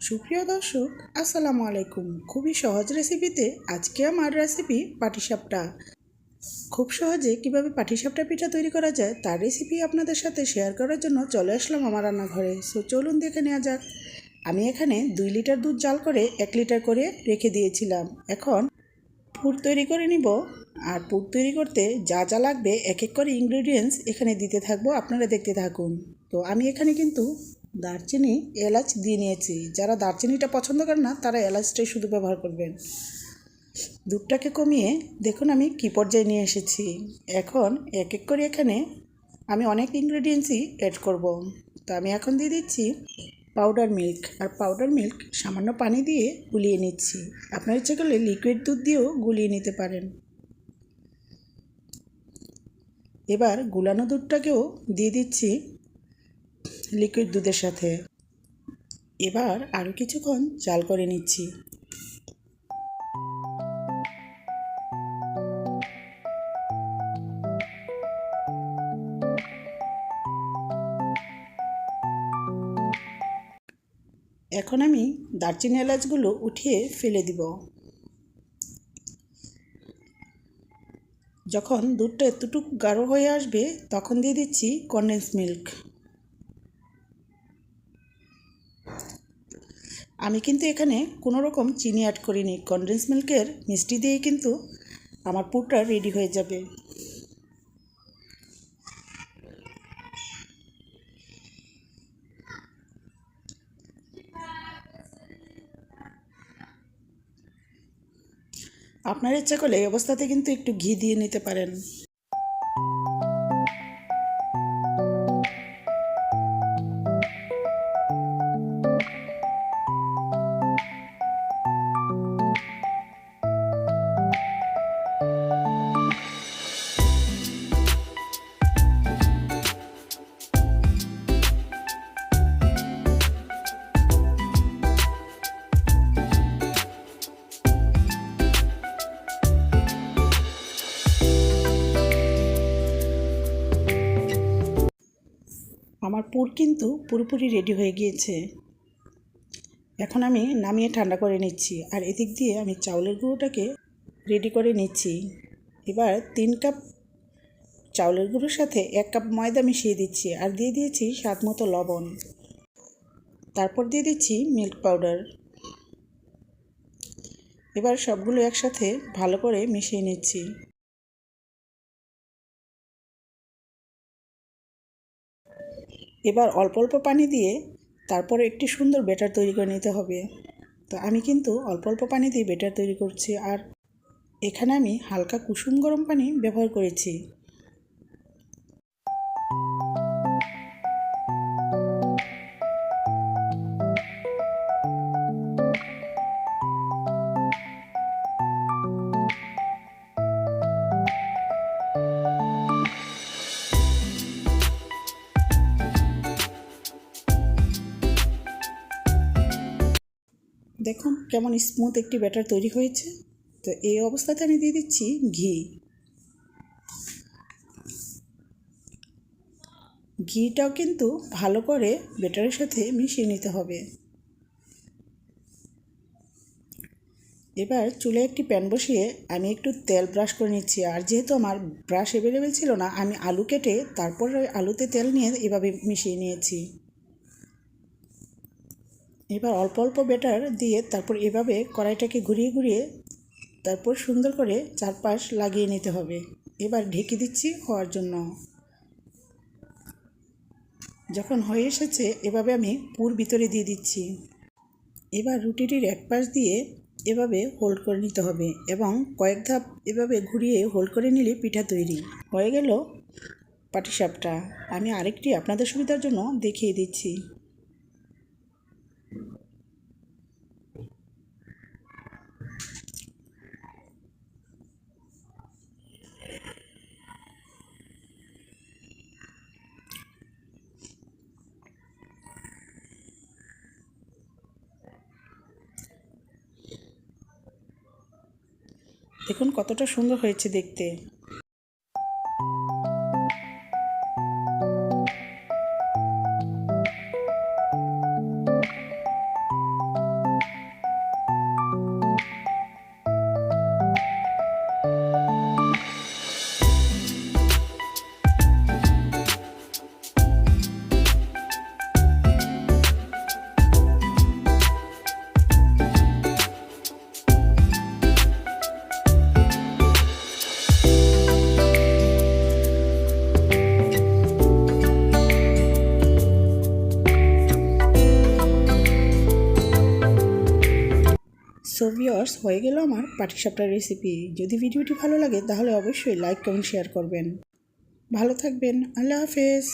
সুপ্রিয় দর্শক, আসসালামু আলাইকুম। খুবই সহজ রেসিপিতে আজকে আমার রেসিপি পাটিসাপটা। খুব সহজে কীভাবে পাটিসাপটা পিঠা তৈরি করা যায়, তার রেসিপি আপনাদের সাথে শেয়ার করার জন্য চলে আসলাম আমার রান্নাঘরে। সো চলুন দেখে নেওয়া যাক। আমি এখানে দুই লিটার দুধ জাল করে এক লিটার করে রেখে দিয়েছিলাম। এখন পুর তৈরি করে নিব। আর পুর তৈরি করতে যা যা লাগবে, এক এক করে ইনগ্রেডিয়েন্টস এখানে দিতে থাকব। আপনারা দেখতে থাকুন। তো, আমি এখানে কিন্তু দারচিনি এলাচ দিয়ে নিয়েছি। যারা দারচিনিটা পছন্দ করেন না, তারা এলাচটাই শুধু ব্যবহার করবেন। দুধটাকে কমিয়ে দেখুন আমি কী পর্যায়ে নিয়ে এসেছি। এখন এক এক করে এখানে আমি অনেক ইনগ্রেডিয়েন্টসই অ্যাড করব। তো আমি এখন দিয়ে দিচ্ছি পাউডার মিল্ক আর পাউডার মিল্ক সামান্য পানি দিয়ে গুলিয়ে নিচ্ছি। আপনার ইচ্ছে করলে লিকুইড দুধ দিয়েও গুলিয়ে নিতে পারেন। এবার গুলানো দুধটাকেও দিয়ে দিচ্ছি লিকুইড দুধের সাথে। এবার আরও কিছুক্ষণ জাল করে নিচ্ছি। এখন আমি দারচিনি এলাচগুলো উঠিয়ে ফেলে দিব। যখন দুধটা এতটুকু গাঢ় হয়ে আসবে, তখন দিয়ে দিচ্ছি কন্ডেন্স মিল্ক আমি কিন্তু এখানে কোনো রকম চিনি অ্যাড করিনি। কন্ডেন্স মিল্কের মিষ্টি দিয়েই কিন্তু আমার পুরটা রেডি হয়ে যাবে। আপনার ইচ্ছা করলে এই অবস্থাতে কিন্তু একটু ঘি দিয়ে নিতে পারেন। আমার পুর কিন্তু পুরোপুরি রেডি হয়ে গিয়েছে। এখন আমি নামিয়ে ঠান্ডা করে নিচ্ছি আর এদিক দিয়ে আমি চাউলের গুঁড়োটাকে রেডি করে নিচ্ছি। এবার তিন কাপ চাউলের গুঁড়োর সাথে এক কাপ ময়দা মিশিয়ে দিচ্ছি আর দিয়ে দিয়েছি স্বাদ মতো লবণ। তারপর দিয়ে দিচ্ছি মিল্ক পাউডার। এবার সবগুলো একসাথে ভালো করে মিশিয়ে নিচ্ছি। এবার অল্প অল্প পানি দিয়ে তারপরে একটি সুন্দর ব্যাটার তৈরি করে নিতে হবে। তো আমি কিন্তু অল্প অল্প পানি দিয়ে ব্যাটার তৈরি করছি আর এখানে আমি হালকা কুসুম গরম পানি ব্যবহার করেছি। দেখুন কেমন স্মুথ একটি ব্যাটার তৈরি হয়েছে। তো এই অবস্থাতে আমি দিয়ে দিচ্ছি ঘি। ঘিটাও কিন্তু ভালো করে ব্যাটারের সাথে মিশিয়ে নিতে হবে। এবার চুলে একটি প্যান বসিয়ে আমি একটু তেল ব্রাশ করে নিচ্ছি। আর যেহেতু আমার ব্রাশ অ্যাভেলেবেল ছিল না, আমি আলু কেটে তারপর আলুতে তেল নিয়ে এভাবে মিশিয়ে নিয়েছি। এবার অল্প অল্প ব্যাটার দিয়ে তারপর এভাবে কড়াইটাকে ঘুরিয়ে ঘুরিয়ে তারপর সুন্দর করে চারপাশ লাগিয়ে নিতে হবে। এবার ঢেকে দিচ্ছি হওয়ার জন্য। যখন হয়ে এসেছে, এভাবে আমি পুর ভিতরে দিয়ে দিচ্ছি। এবার রুটিটির এক পাশ দিয়ে এভাবে হোল্ড করে নিতে হবে এবং কয়েক ধাপ এভাবে ঘুরিয়ে হোল্ড করে নিলে পিঠা তৈরি। হয়ে গেল পাটিসাপটা। আমি আরেকটি আপনাদের সুবিধার জন্য দেখিয়ে দিচ্ছি। দেখুন কতটা সুন্দর হয়েছে দেখতে। সো ভিওর্স হয়ে গেল আমার পাটিসাপটার রেসিপি যদি ভিডিওটি ভালো লাগে, তাহলে অবশ্যই লাইক কমেন্ট শেয়ার করবেন। ভালো থাকবেন। আল্লাহ হাফেজ।